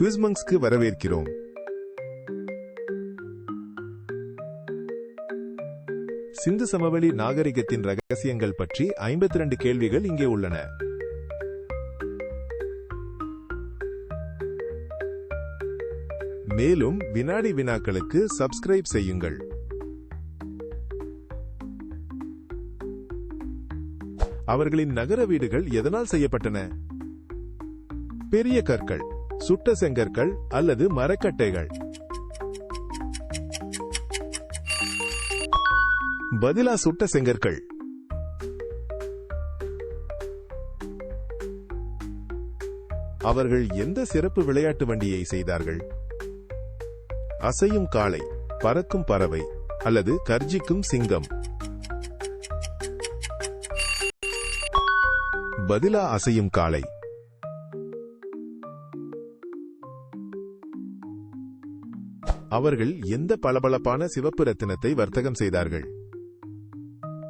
குவிஸ்மங்ஸ்க்கு வரவேற்கிறோம். சிந்து சமவெளி நாகரிகத்தின் ரகசியங்கள் பற்றி 52 கேள்விகள் இங்கே உள்ளன. மேலும் வினாடி வினாக்களுக்கு சப்ஸ்கிரைப் செய்யுங்கள். அவர்களின் நகர வீடுகள் எதனால் செய்யப்பட்டன? பெரிய கற்கள். சுட்ட செங்கற்கள் அல்லது மரக்கட்டைகள். பதிலா சுட்ட செங்கற்கள். அவர்கள் எந்த சிறப்பு விளையாட்டு வண்டியை செய்தார்கள்? அசையும் காளை பறக்கும் பறவை அல்லது கர்ஜிக்கும் சிங்கம். பதிலா அசையும் காளை அவர்கள் எந்த பளபளப்பான சிவப்பு ரத்தினத்தை வர்த்தகம் செய்தார்கள்?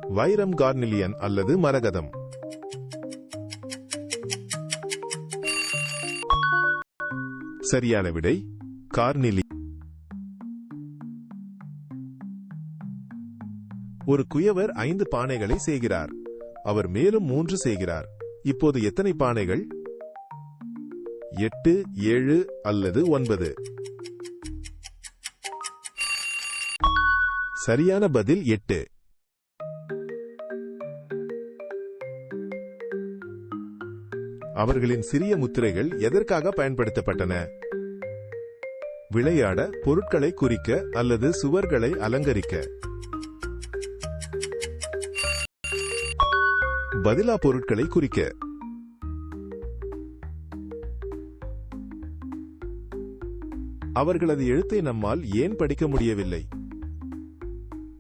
வைரம் கார்னிலியன் அல்லது மரகதம்? சரியான விடை கார்னிலி ஒரு குயவர் ஐந்து பானைகளை செய்கிறார். அவர் மேலும் மூன்று செய்கிறார். இப்போது எத்தனை பானைகள்? எட்டு ஏழு அல்லது ஒன்பது. சரியான பதில் எட்டு. அவர்களின் சிறிய முத்திரைகள் எதற்காக பயன்படுத்தப்பட்டன? விளையாட பொருட்களை குறிக்க அல்லது சுவர்களை அலங்கரிக்க? பதிலா பொருட்களை குறிக்க? அவர்களது எழுத்தை நம்மால் ஏன் படிக்க முடியவில்லை?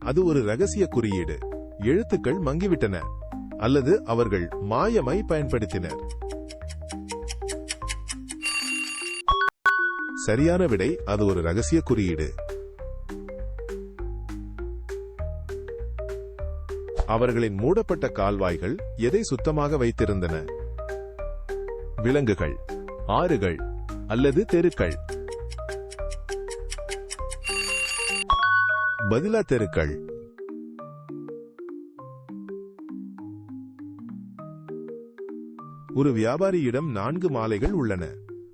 அது ஒரு ரகசிய குறியீடு. எழுத்துக்கள் மங்கிவிட்டன. அல்லது அவர்கள் மாயமை பயன்படுத்தினர். சரியான விடை அது ஒரு ரகசிய குறியீடு. அவர்களின் மூடப்பட்ட கால்வாய்கள் எதை சுத்தமாக வைத்திருந்தன? விலங்குகள் ஆறுகள் அல்லது தெருக்கள். பதிலா தெருக்கள். ஒரு வியாபாரியிடம் நான்கு மாலைகள் உள்ளன.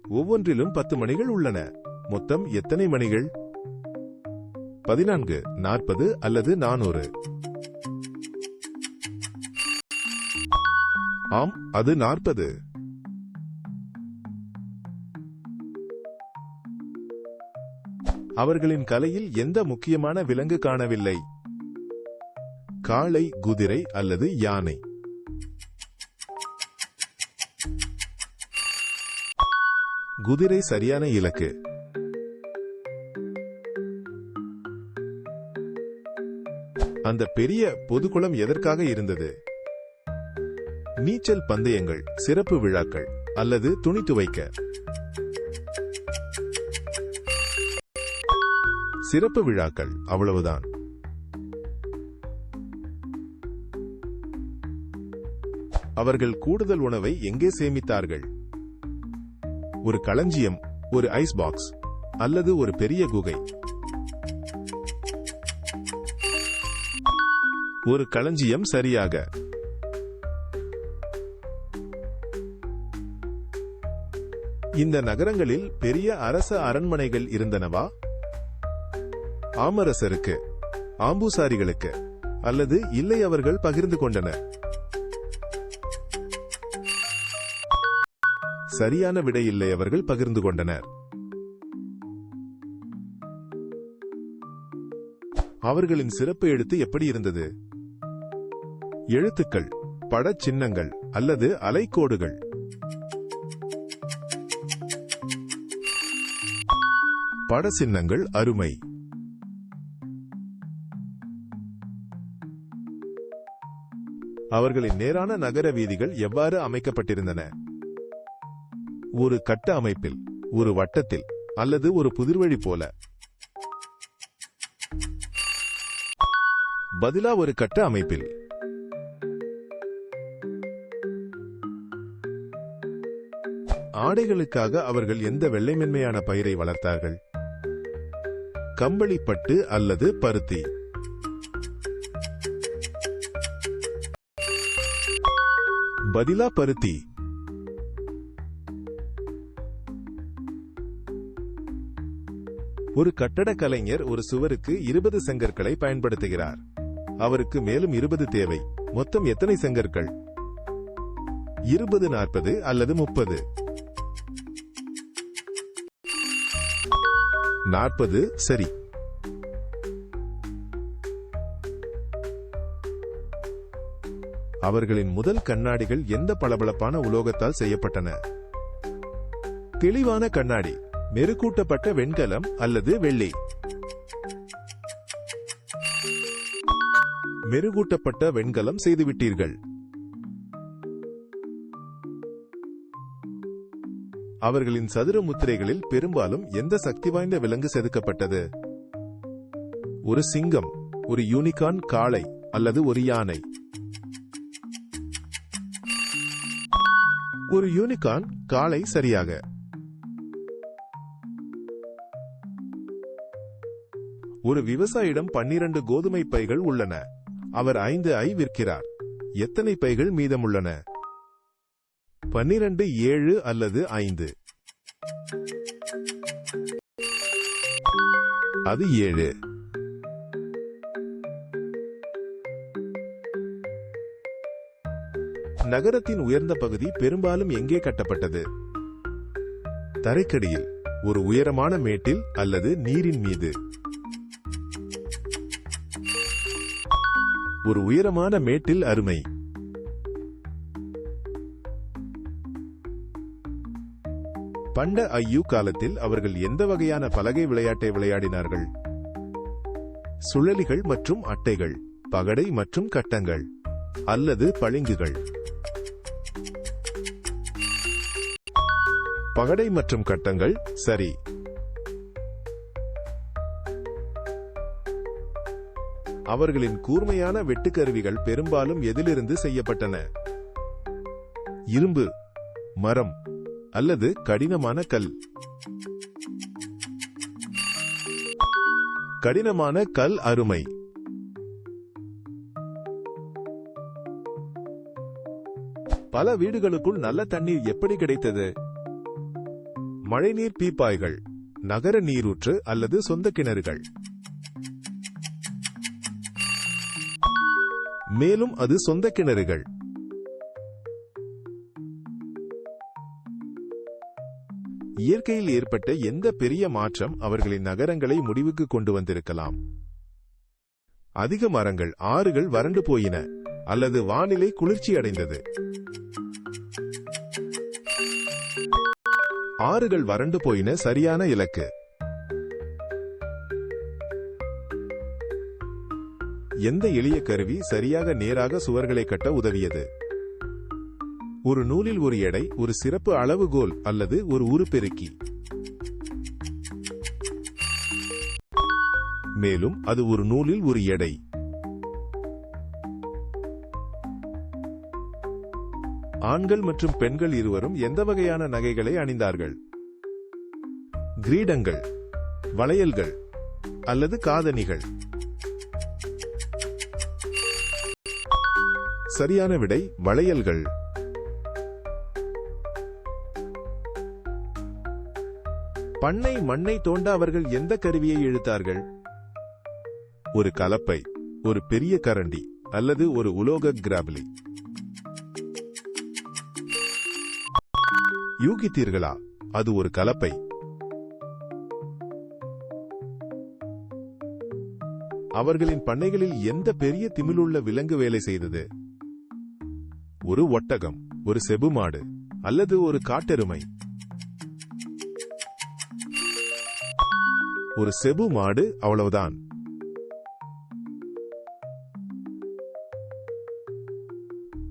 ஒவ்வொன்றிலும் பத்து மணிகள் உள்ளன. மொத்தம் எத்தனை மணிகள்? பதினான்கு நாற்பது அல்லது நானூறு? ஆம் அது நாற்பது. அவர்களின் கலையில் எந்த முக்கியமான விலங்கு காணவில்லை. காளை குதிரை அல்லது யானை. குதிரை சரியான இலக்கு. அந்த பெரிய பொதுக்குளம் எதற்காக இருந்தது? நீச்சல் பந்தயங்கள் சிறப்பு விழாக்கள் அல்லது துணி துவைக்க. சிறப்பு விழாக்கள் அவ்வளவுதான். அவர்கள் கூடுதல் உணவை எங்கே சேமித்தார்கள்? ஒரு களஞ்சியம் ஒரு ஐஸ் பாக்ஸ் அல்லது ஒரு பெரிய குகை. ஒரு களஞ்சியம் சரியாக. இந்த நகரங்களில் பெரிய அரச அரண்மனைகள் இருந்தனவா? ஆமரசருக்கு ஆம்பூசாரிகளுக்கு அல்லது இல்லை அவர்கள் பகிர்ந்து கொண்டனர். சரியான விடை இல்லை அவர்கள் பகிர்ந்து கொண்டனர். அவர்களின் சிறப்பு எழுத்து எப்படி இருந்தது? எழுத்துக்கள் பட சின்னங்கள் அல்லது அலைக்கோடுகள். பட சின்னங்கள் அருமை. அவர்களின் நேரான நகர வீதிகள் எவ்வாறு அமைக்கப்பட்டிருந்தன? ஒரு கட்ட அமைப்பில் ஒரு வட்டத்தில் அல்லது ஒரு புதிர்வழி போல. பதிலா ஒரு கட்ட அமைப்பில். ஆடைகளுக்காக அவர்கள் எந்த வெள்ளைமென்மையான பயிரை வளர்த்தார்கள்? கம்பளிப்பட்டு அல்லது பருத்தி. பதிலா பருத்தி ஒரு கட்டட கலைஞர் ஒரு சுவருக்கு இருபது செங்கற்களை பயன்படுத்துகிறார். அவருக்கு மேலும் இருபது தேவை. மொத்தம் எத்தனை செங்கற்கள்? இருபது நாற்பது அல்லது முப்பது? நாற்பது சரி. அவர்களின் முதல் கண்ணாடிகள் எந்த பளபளப்பான உலோகத்தால் செய்யப்பட்டன? தெளிவான கண்ணாடி மெருகூட்டப்பட்ட வெண்கலம் அல்லது வெள்ளி. மெருகூட்டப்பட்ட வெண்கலம் செய்துவிட்டீர்கள். அவர்களின் சதுர முத்திரைகளில் பெரும்பாலும் எந்த சக்தி வாய்ந்த விலங்கு செதுக்கப்பட்டது? ஒரு சிங்கம் ஒரு யூனிகான் காளை அல்லது ஒரு யானை. ஒரு யூனிகார்ன் காலை சரியாக. ஒரு விவசாயிடம் பன்னிரண்டு கோதுமை பைகள் உள்ளன. அவர் ஐந்து ஐ விற்கிறார். எத்தனை பைகள் மீதமுள்ளன? பன்னிரண்டு ஏழு அல்லது ஐந்து? அது ஏழு. நகரத்தின் உயர்ந்த பகுதி பெரும்பாலும் எங்கே கட்டப்பட்டது? தரைக்கடியில் ஒரு உயரமான மேட்டில் அல்லது நீரின் மீது. ஒரு உயரமான மேட்டில் அருமை. பண்ட ஐயு காலத்தில் அவர்கள் எந்த வகையான பலகை விளையாட்டை விளையாடினார்கள்? சுழலிகள் மற்றும் அட்டைகள் பகடை மற்றும் கட்டங்கள் அல்லது பளிங்குகள். பகடை மற்றும் கட்டங்கள் சரி. அவர்களின் கூர்மையான வெட்டுக்கருவிகள் பெரும்பாலும் எதிலிருந்து செய்யப்பட்டன. இரும்பு மரம் அல்லது கடினமான கல். கடினமான கல் அருமை. பல வீடுகளுக்குள் நல்ல தண்ணீர் எப்படி கிடைத்தது? மழைநீர் பீப்பாய்கள் நகர நீரூற்று அல்லது சொந்த கிணறுகள். மேலும் அது சொந்த கிணறுகள். இயற்கையில் ஏற்பட்ட எந்த பெரிய மாற்றம் அவர்களின் நகரங்களை முடிவுக்கு கொண்டு வந்திருக்கலாம். அதிக மரங்கள் ஆறுகள் வறண்டு போயின அல்லது வானிலை குளிர்ச்சி அடைந்தது ஆறுகள் வறண்டு போயின சரியான இலக்கு. எந்த எளிய கருவி சரியாக நேராக சுவர்களை கட்ட உதவியது? ஒரு நூலில் ஒரு எடை ஒரு சிறப்பு அளவுகோல் அல்லது ஒரு உருப்பெருக்கி. மேலும் அது ஒரு நூலில் ஒரு எடை. ஆண்கள் மற்றும் பெண்கள் இருவரும் எந்த வகையான நகைகளை அணிந்தார்கள்? கிரீடங்கள் வளையல்கள் அல்லது காதணிகள்? சரியான விடை வளையல்கள். பண்ணை மண்ணை தோண்ட அவர்கள் எந்த கருவியை இழுத்தார்கள்? ஒரு கலப்பை ஒரு பெரிய கரண்டி அல்லது ஒரு உலோக கிராபிலி. யூகித்தீர்களா? அது ஒரு கலப்பை. அவர்களின் பண்ணைகளில் எந்த பெரிய திமிலுள்ள விலங்கு வேலை செய்தது? ஒரு ஒட்டகம் ஒரு செபுமாடு அல்லது ஒரு காட்டெருமை. ஒரு செபு மாடு அவ்வளவுதான்.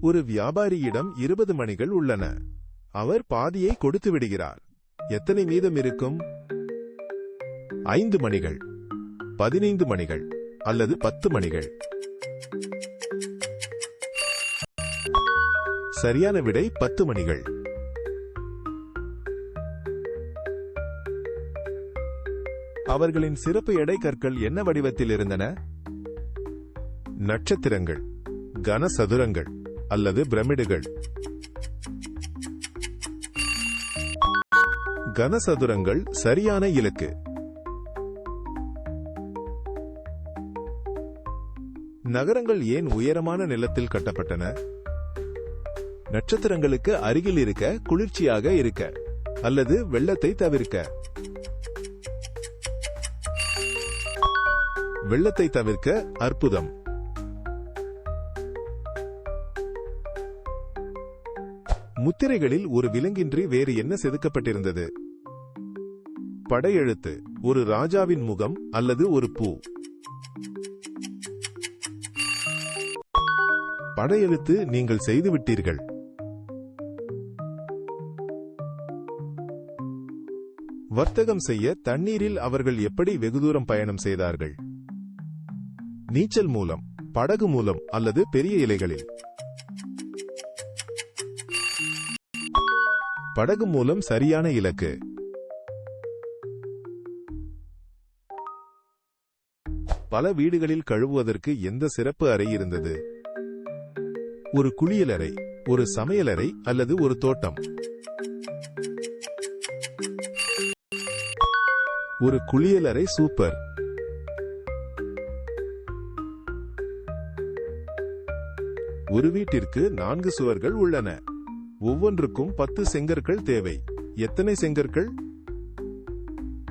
ஒரு வியாபாரியிடம் இருபது மணிகள் உள்ளன. அவர் பாதியை கொடுத்து விடுகிறார். எத்தனை மீதம் இருக்கும்? ஐந்து மணிகள் பதினைந்து மணிகள் அல்லது பத்து மணிகள்? சரியான விடை பத்து மணிகள். அவர்களின் சிறப்பு எடை கற்கள் என்ன வடிவத்தில் இருந்தன? நட்சத்திரங்கள் கனசதுரங்கள் அல்லது பிரமிடுகள். கனசதுரங்கள் சரியான இலக்கு. நகரங்கள் ஏன் உயரமான நிலத்தில் கட்டப்பட்டன? நட்சத்திரங்களுக்கு அருகில் இருக்க குளிர்ச்சியாக இருக்க அல்லது வெள்ளத்தை தவிர்க்க? வெள்ளத்தை தவிர்க்க அற்புதம். முத்திரைகளில் ஒரு விலங்கின்றி வேறு என்ன செதுக்கப்பட்டிருந்தது? படையெழுத்து ஒரு ராஜாவின் முகம் அல்லது ஒரு பூ. படையெழுத்து நீங்கள் செய்துவிட்டீர்கள். வர்த்தகம் செய்ய தண்ணீரில் அவர்கள் எப்படி வெகு தூரம் பயணம் செய்தார்கள்? நீச்சல் மூலம் படகு மூலம் அல்லது பெரிய இலைகளில்? படகு மூலம் சரியான இலக்கு. பல வீடுகளில் கழுவுவதற்கு எந்த சிறப்பு அறை இருந்தது? ஒரு குளியலறை ஒரு சமையலறை அல்லது ஒரு தோட்டம்? ஒரு குளியலறை சூப்பர். ஒரு வீட்டிற்கு நான்கு சுவர்கள் உள்ளன. ஒவ்வொன்றுக்கும் பத்து செங்கற்கள் தேவை. எத்தனை செங்கற்கள்?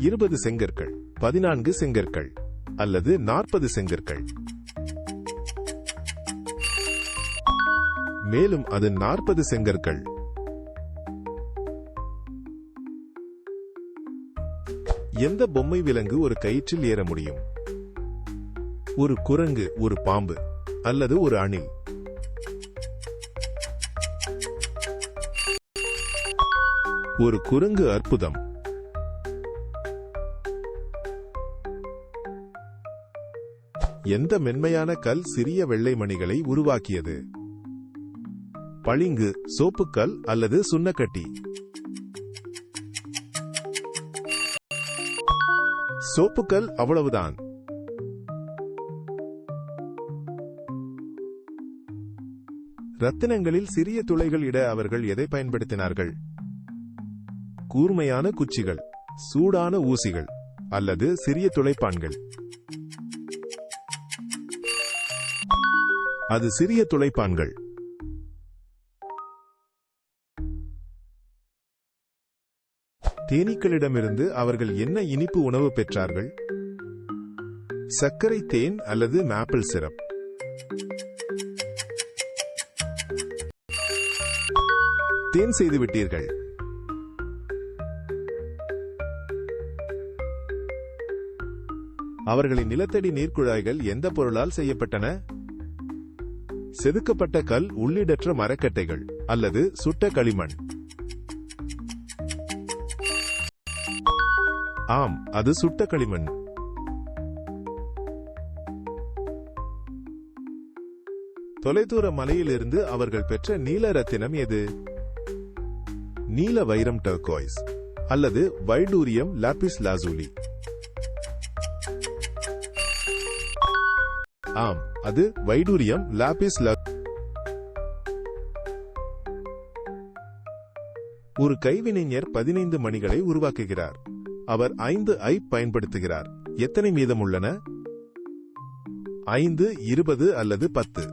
இருபது செங்கற்கள் பதினான்கு செங்கற்கள். அல்லது நாற்பது செங்கற்கள். மேலும் அது நாற்பது செங்கற்கள். எந்த பொம்மை விலங்கு ஒரு கயிற்றில் ஏற முடியும்? ஒரு குரங்கு ஒரு பாம்பு அல்லது ஒரு அணில். ஒரு குரங்கு அற்புதம். எந்த மென்மையான கல் சிறிய வெள்ளை மணிகளை உருவாக்கியது? பளிங்கு சோப்புக்கல் அல்லது சுண்ணக்கட்டி? சோப்புக்கல் அவ்வளவுதான். ரத்தினங்களில் சிறிய துளைகள் இட அவர்கள் எதை பயன்படுத்தினார்கள்? கூர்மையான குச்சிகள் சூடான ஊசிகள் அல்லது சிறிய துளைப்பான்கள்? அது சிறிய துளைப்பான்கள். தேனீக்களிடமிருந்து அவர்கள் என்ன இனிப்பு உணவு பெற்றார்கள்? சர்க்கரை தேன் அல்லது மேப்பிள் சிரப். தேன் செய்து விட்டீர்கள். அவர்களின் நிலத்தடி நீர்க்குழாய்கள் எந்த பொருளால் செய்யப்பட்டன? செதுக்கப்பட்ட கல் உள்ளிடற்ற மரக்கட்டைகள் அல்லது சுட்ட களிமண். ஆம் அது சுட்ட களிமண். தொலைதூர மலையிலிருந்து அவர்கள் பெற்ற நீல ரத்தினம் எது? நீல வைரம் டர்காய்ஸ் அல்லது வைடூரியம் லாபிஸ் லாசூலி. ஆம் அது வைடூரியம் லாபிஸ் லா ஒரு கைவினைஞர் பதினைந்து மணிகளை உருவாக்குகிறார். அவர் ஐந்து ஐ பயன்படுத்துகிறார். எத்தனை மீதம் உள்ளன ஐந்து இருபது அல்லது பத்து?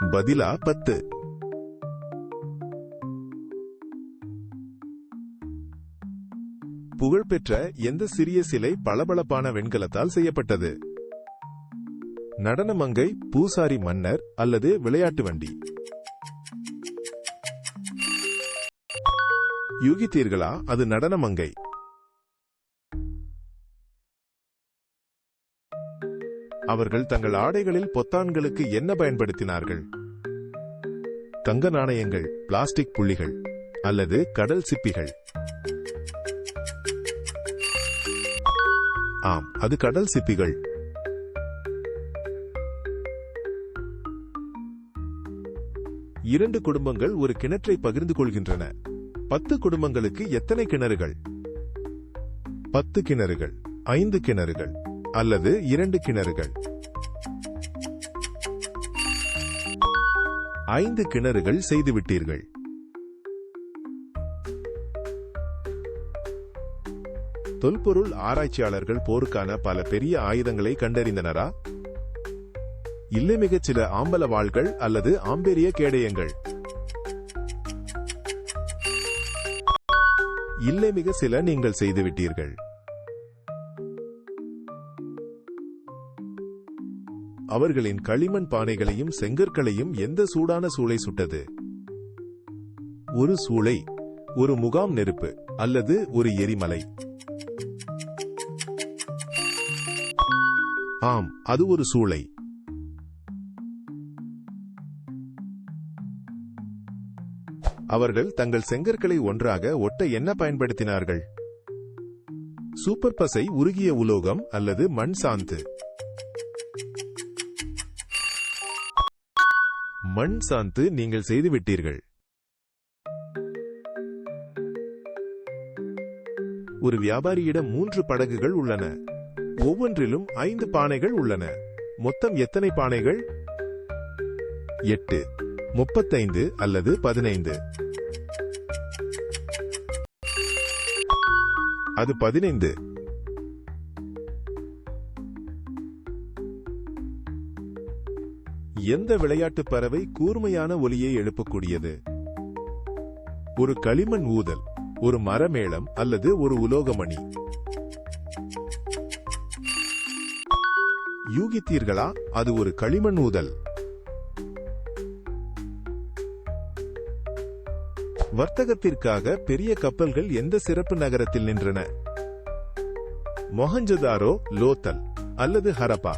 பதிலா பத்து. புகழ்பெற்ற எந்த சிறிய சிலை பளபளப்பான வெண்கலத்தால் செய்யப்பட்டது? நடனமங்கை பூசாரி மன்னர் அல்லது விளையாட்டு வண்டி? யூகித்தீர்களா அது நடனமங்கை அவர்கள் தங்கள் ஆடைகளில் பொத்தான்களுக்கு என்ன பயன்படுத்தினார்கள்? தங்க நாணயங்கள் பிளாஸ்டிக் புள்ளிகள் அல்லது கடல் சிப்பிகள்? ஆம் அது கடல் சிப்பிகள். இரண்டு குடும்பங்கள் ஒரு கிணற்றை பகிர்ந்து கொள்கின்றன. பத்து குடும்பங்களுக்கு எத்தனை கிணறுகள்? பத்து கிணறுகள் ஐந்து கிணறுகள் அல்லது இரண்டு கிணறுகள். ஐந்து கிணறுகள் செய்துவிட்டீர்கள். தொல்பொருள் ஆராய்ச்சியாளர்கள் போருக்கான பல பெரிய ஆயுதங்களை கண்டறிந்தனரா? இல்லை மிகச் சில ஆம்பல வாள்கள் அல்லது ஆம்பெரிய கேடயங்கள். இல்லை மிக சில நீங்கள் செய்துவிட்டீர்கள். அவர்களின் களிமண் பானைகளையும் செங்கற்களையும் எந்த சூடான சூளை சுட்டது? ஒரு சூளை ஒரு முகாம் நெருப்பு அல்லது ஒரு எரிமலை. ஆம் அது ஒரு சூளை. அவர்கள் தங்கள் செங்கற்களை ஒன்றாக ஒட்ட என்ன பயன்படுத்தினார்கள்? சூப்பர் பசை உருகிய உலோகம் அல்லது மண் சாந்து? மண் சாந்து நீங்கள் செய்துவிட்டீர்கள். ஒரு வியாபாரியிடம் மூன்று படகுகள் உள்ளன. ஒவ்வொன்றிலும் ஐந்து பானைகள் உள்ளன. மொத்தம் எத்தனை பானைகள்? எட்டு முப்பத்தைந்து அல்லது பதினைந்து? அது பதினைந்து. எந்த விளையாட்டு பறவை கூர்மையான ஒலியை எழுப்பக்கூடியது? ஒரு களிமண் ஊதல் ஒரு மரமேளம் அல்லது ஒரு உலோகமணி. யூகித்தீர்களா? அது ஒரு களிமண் ஊதல். வர்த்தகத்திற்காக பெரிய கப்பல்கள் எந்த சிறப்பு நகரத்தில் நின்றன? மொஹஞ்சதாரோ லோத்தல் அல்லது ஹரப்பா?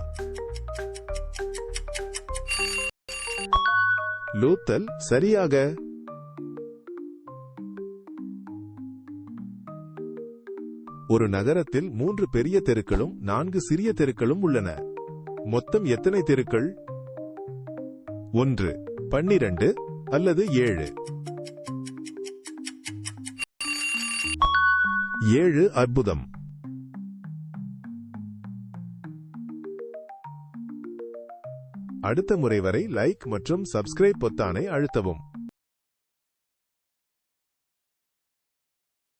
லோத்தல் சரியாக? ஒரு நகரத்தில் மூன்று பெரிய தெருக்களும் நான்கு சிறிய தெருக்களும் உள்ளன. மொத்தம் எத்தனை தெருக்கள்? ஒன்று பன்னிரண்டு அல்லது ஏழு? ஏழு அற்புதம். அடுத்த முறை வரை லைக் மற்றும் சப்ஸ்கிரைப் பொத்தானை அழுத்தவும்.